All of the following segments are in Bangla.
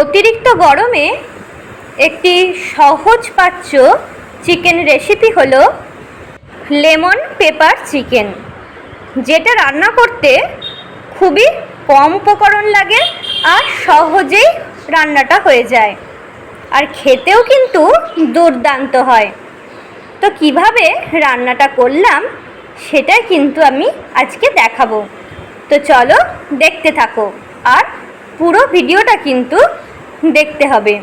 অতিরিক্ত গরমে একটি সহজ পাচ্য চিকেন রেসিপি হলো লেমন পেপার চিকেন, যেটা রান্না করতে খুবই কম উপকরণ লাগে আর সহজেই রান্নাটা হয়ে যায়। আর খেতেও কিন্তু দুর্দান্ত হয়। তো কীভাবে রান্নাটা করলাম সেটাই কিন্তু আমি আজকে দেখাবো। তো চলো দেখতে থাকো। আর পুরো ভিডিওটা কিন্তু দেখতে হবে।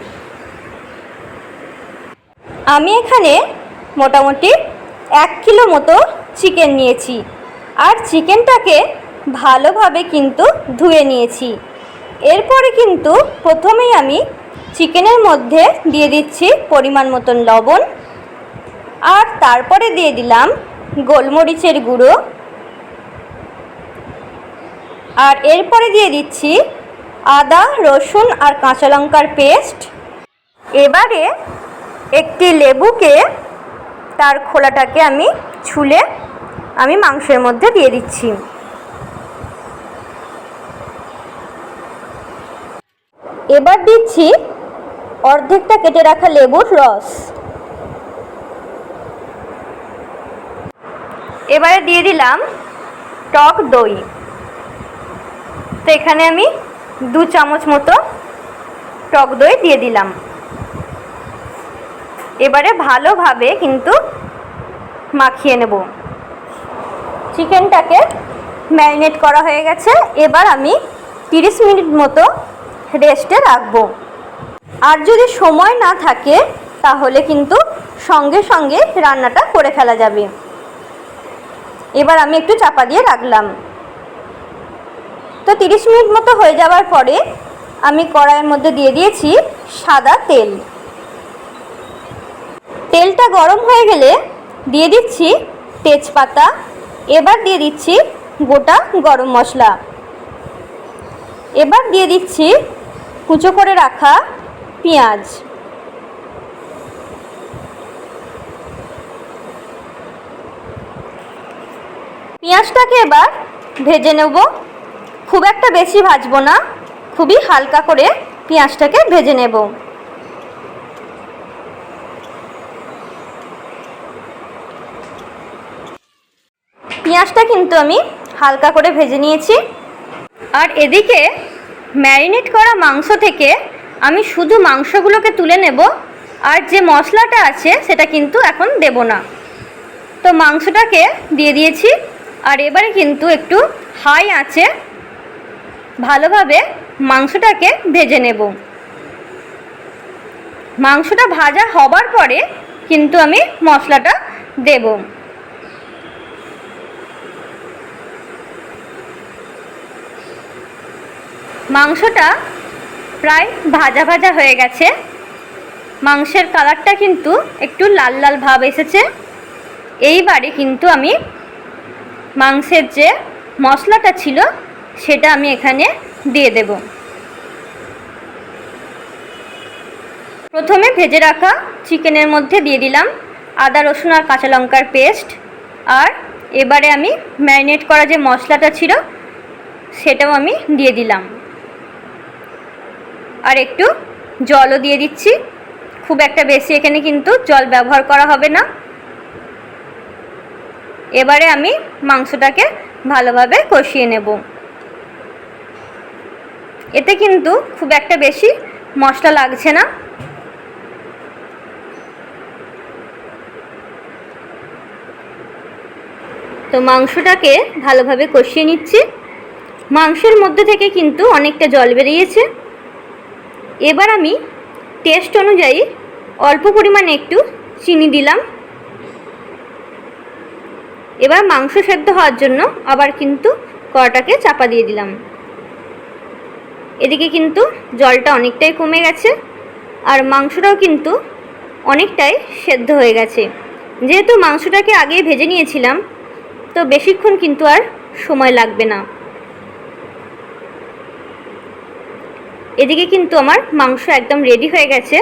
আমি এখানে মোটামুটি এক কিলো মতো চিকেন নিয়েছি আর চিকেনটাকে ভালোভাবে কিন্তু ধুয়ে নিয়েছি। এরপরে কিন্তু প্রথমেই আমি চিকেনের মধ্যে দিয়ে দিচ্ছি পরিমাণ মতন লবণ আর তারপরে দিয়ে দিলাম গোলমরিচের গুঁড়ো। আর এরপরে দিয়ে দিচ্ছি আদা, রসুন আর কাঁচা লঙ্কার পেস্ট। এবারে একটি লেবুকে তার খোলাটাকে আমি ছুলে আমি মাংসের মধ্যে দিয়ে দিচ্ছি। এবার দিচ্ছি অর্ধেকটা কেটে রাখা লেবুর রস। এবারে দিয়ে দিলাম টক দই। তো এখানে আমি দু চামচ মতো টক দই দিয়ে দিলাম। এবারে ভালোভাবে কিন্তু মাখিয়ে নেব। চিকেনটাকে ম্যারিনেট করা হয়ে গেছে। এবার আমি তিরিশ মিনিট মতো রেস্টে রাখব। আর যদি সময় না থাকে, তাহলে কিন্তু সঙ্গে সঙ্গে রান্নাটা করে ফেলা যাবে। এবার আমি একটু চাপা দিয়ে রাখলাম। তো তিরিশ মিনিট মতো হয়ে যাওয়ার পরে আমি কড়াইয়ের মধ্যে দিয়ে দিয়েছি সাদা তেল। তেলটা গরম হয়ে গেলে দিয়ে দিচ্ছি তেজপাতা, এবার দিয়ে দিচ্ছি গোটা গরম মশলা। এবার দিয়ে দিচ্ছি কুচো করে রাখা পেঁয়াজ। পেঁয়াজটাকে এবার ভেজে নেব। খুব একটা বেশি ভাজবো না, খুবই হালকা করে পেঁয়াজটাকে ভেজে নেব। পেঁয়াজটা কিন্তু আমি হালকা করে ভেজে নিয়েছি। আর এদিকে ম্যারিনেট করা মাংস থেকে আমি শুধু মাংসগুলোকে তুলে নেব, আর যে মশলাটা আছে সেটা কিন্তু এখন দেব না। তো মাংসটাকে দিয়ে দিয়েছি, আর এবারে কিন্তু একটু হাই আছে ভালোভাবে মাংসটাকে ভেজে নেব। মাংসটা ভাজা হবার পরে কিন্তু আমি মশলাটা দেব। মাংসটা প্রায় ভাজা ভাজা হয়ে গেছে। মাংসের কালারটা কিন্তু একটু লাল লাল ভাব এসেছে। এইবারে কিন্তু আমি মাংসের যে মশলাটা ছিল সেটা আমি এখানে দিয়ে দেব। প্রথমে ভেজে রাখা চিকেনের মধ্যে দিয়ে দিলাম আদা, রসুন আর কাঁচা লঙ্কার পেস্ট। আর এবারে আমি ম্যারিনেট করা যে মশলাটা ছিল, সেটাও আমি দিয়ে দিলাম। আর একটু জলও দিয়ে দিচ্ছি। খুব একটা বেশি এখানে কিন্তু জল ব্যবহার করা হবে না। এবারে আমি মাংসটাকে ভালোভাবে কষিয়ে নেব। এতে কিন্তু খুব একটা বেশি মশলা লাগছে না। তো মাংসটাকে ভালোভাবে কষিয়ে নিচ্ছি। মাংসের মধ্যে থেকে কিন্তু অনেকটা জল বেরিয়েছে। এবার আমি টেস্ট অনুযায়ী অল্প পরিমাণে একটু চিনি দিলাম। এবার মাংস সেদ্ধ হওয়ার জন্য আবার কিন্তু কড়াটাকে চাপা দিয়ে দিলাম। এদিকে কিন্তু জলটা অনেকটাই কমে গেছে আর মাংসটাও কিন্তু অনেকটাই সেদ্ধ হয়ে গেছে। যেহেতু মাংসটাকে আগে ভেজে নিয়েছিলাম, তো বেশিক্ষণ কিন্তু আর সময় লাগবে না। এদিকে কিন্তু আমার মাংস একদম রেডি হয়ে গেছে।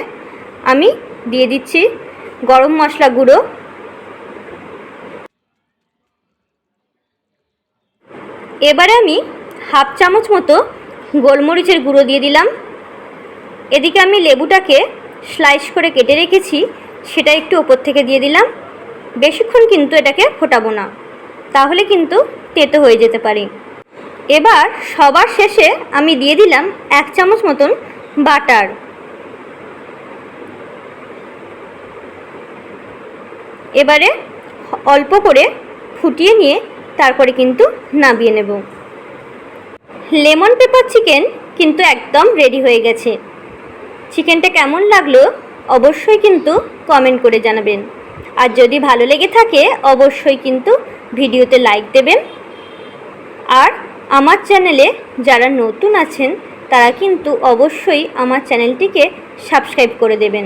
আমি দিয়ে দিচ্ছি গরম মশলা গুঁড়ো। এবারে আমি হাফ চামচ মতো গোলমরিচের গুঁড়ো দিয়ে দিলাম। এদিকে আমি লেবুটাকে স্লাইস করে কেটে রেখেছি, সেটা একটু ওপর থেকে দিয়ে দিলাম। বেশিক্ষণ কিন্তু এটাকে ফোটাবো না, তাহলে কিন্তু তেতো হয়ে যেতে পারে। এবার সবার শেষে আমি দিয়ে দিলাম এক চামচ মতন বাটার। এবারে অল্প করে ফুটিয়ে নিয়ে তারপরে কিন্তু নামিয়ে নেব। লেমন পেপার চিকেন কিন্তু একদম রেডি হয়ে গেছে। চিকেনটা কেমন লাগল অবশ্যই কিন্তু কমেন্ট করে জানাবেন। আর যদি ভালো লেগে থাকে অবশ্যই কিন্তু ভিডিওতে লাইক দেবেন। আর আমার চ্যানেলে যারা নতুন আছেন তারা কিন্তু অবশ্যই আমার চ্যানেলটিকে সাবস্ক্রাইব করে দেবেন।